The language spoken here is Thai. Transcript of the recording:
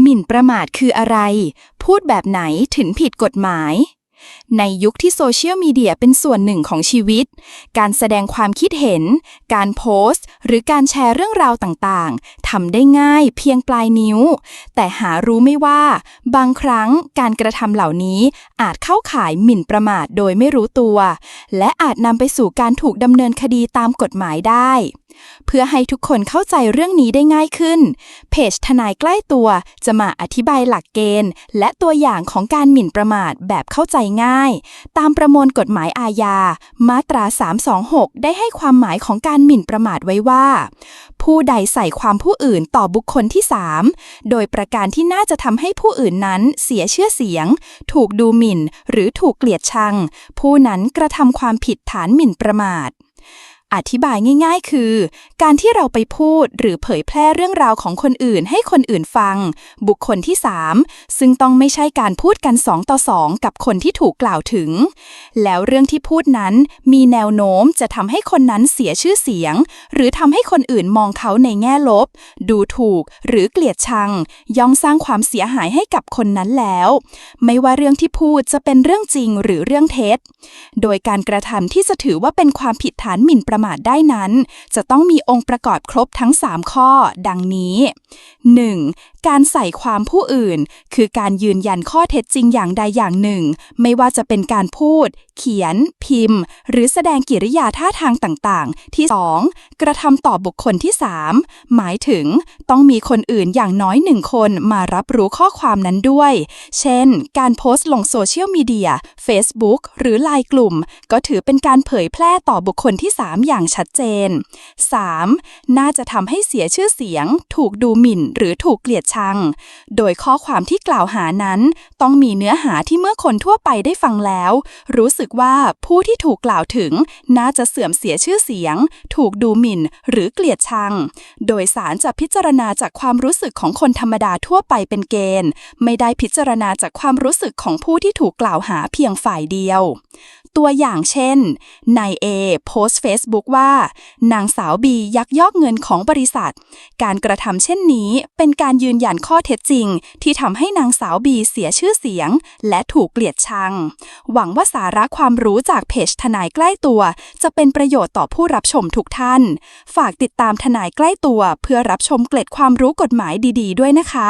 หมิ่นประมาทคืออะไร พูดแบบไหนถึงผิดกฎหมาย ในยุคที่โซเชียลมีเดียเป็นส่วนหนึ่งของชีวิต การแสดงความคิดเห็น การโพสต์ หรือการแชร์เรื่องราวต่างๆทำได้ง่ายเพียงปลายนิ้ว แต่หารู้ไม่ว่า บางครั้งการกระทำเหล่านี้อาจเข้าข่ายหมิ่นประมาทโดยไม่รู้ตัว และอาจนำไปสู่การถูกดำเนินคดีตามกฎหมายได้ เพื่อให้ทุกคนเข้าใจเรื่องนี้ได้ง่ายขึ้น เพจทนายใกล้ตัวจะมาอธิบายหลักเกณฑ์ และตัวอย่างของการหมิ่นประมาทแบบเข้าใจง่าย ตามประมวลกฎหมายอาญา มาตรา 326 ได้ให้ความหมายของการหมิ่นประมาทไว้ว่า ผู้ใดใส่ความผู้อื่นต่อบุคคลที่ 3 โดยประการที่น่าจะทำให้ผู้อื่นนั้นเสียเชื่อเสียง ถูกดูหมิ่น หรือถูกเกลียดชัง ผู้นั้นกระทำความผิดฐานหมิ่นประมาท อธิบายง่ายๆ คือ การที่เราไปพูดหรือเผยแพร่เรื่องราวของคนอื่นให้คนอื่นฟัง บุคคลที่ 3 ซึ่งต้องไม่ใช่การพูดกันสองต่อสองกับคนที่ถูกกล่าวถึง แล้วเรื่องที่พูดนั้นมีแนวโน้มจะทำให้คนนั้นเสียชื่อเสียง หรือทำให้คนอื่นมองเขาในแง่ลบ ดูถูกหรือเกลียดชัง ย่อมสร้างความเสียหายให้กับคนนั้นแล้ว ไม่ว่าเรื่องที่พูดจะเป็นเรื่องจริงหรือเรื่องเท็จ โดยการกระทำที่จะถือว่าเป็นความผิดฐานหมิ่นประมาทได้นั้น จะต้องมีองค์ประกอบครบทั้ง 3 ข้อ ดังนี้ 1. การใส่ความผู้อื่น คือการยืนยันข้อเท็จจริงอย่างใดอย่างหนึ่ง ไม่ว่าจะเป็นการพูด เขียน พิมพ์ หรือแสดงกิริยาท่าทางต่างๆ ที่ 2. กระทำต่อบุคคลที่ 3 หมายถึง ต้องมีคนอื่นอย่างน้อยหนึ่งคนมารับรู้ข้อความนั้นด้วย เช่น การโพสต์ลงโซเชียลมีเดีย Facebook หรือไลน์กลุ่ม ก็ถือเป็นการเผยแพร่ต่อบุคคลที่ 3 อย่างชัดเจน 3. น่าจะทำให้เสียชื่อเสียง ถูกดูหมิ่น หรือถูกเกลียดชัง โดยข้อความที่กล่าวหานั้น ต้องมีเนื้อหาที่เมื่อคนทั่วไปได้ฟังแล้ว รู้สึกว่าผู้ที่ถูกกล่าวถึงน่าจะเสื่อมเสียชื่อเสียง ถูกดูหมิ่น หรือเกลียดชัง โดยสารจะพิจารณาจากความรู้สึกของคนธรรมดาทั่วไปเป็นเกณฑ์ ไม่ได้พิจารณาจากความรู้สึกของผู้ที่ถูกกล่าวหาเพียงฝ่ายเดียว ตัวอย่างเช่น นายเอโพสต์เฟซบุ๊กว่า นางสาวบียักยอกเงินของบริษัท การกระทำเช่นนี้เป็นการยืนยันข้อเท็จจริง ที่ทำให้นางสาวบีเสียชื่อเสียง และถูกเกลียดชัง หวังว่าสาระความรู้จากเพจทนายใกล้ตัว จะเป็นประโยชน์ต่อผู้รับชมทุกท่าน ฝากติดตามทนายใกล้ตัว เพื่อรับชมเกล็ดความรู้กฎหมายดี ๆ ด้วยนะคะ